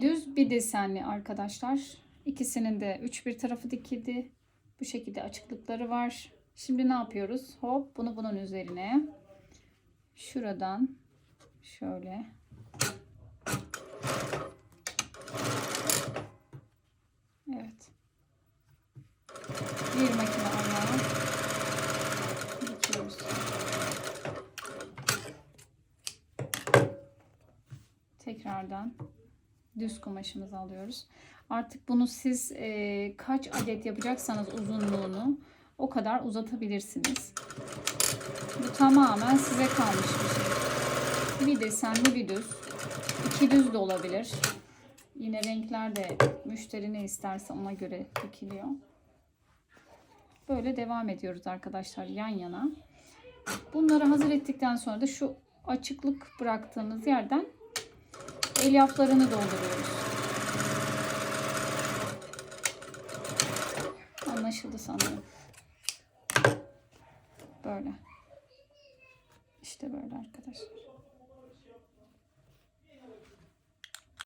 Düz bir desenli arkadaşlar. İkisinin de üç bir tarafı dikildi. Bu şekilde açıklıkları var. Şimdi ne yapıyoruz? Hop bunu bunun üzerine şuradan şöyle Evet. Bir makine ayağı dikiyoruz. Tekrardan düz kumaşımızı alıyoruz. Artık bunu siz e, kaç adet yapacaksanız uzunluğunu o kadar uzatabilirsiniz. Bu tamamen size kalmış bir şey. Bir desenli bir düz. iki düz de olabilir. Yine renkler de müşteri ne isterse ona göre dikiliyor. Böyle devam ediyoruz arkadaşlar yan yana. Bunları hazır ettikten sonra da şu açıklık bıraktığımız yerden elyaflarını dolduruyoruz. Anlaşıldı sanırım. Böyle. İşte böyle arkadaşlar.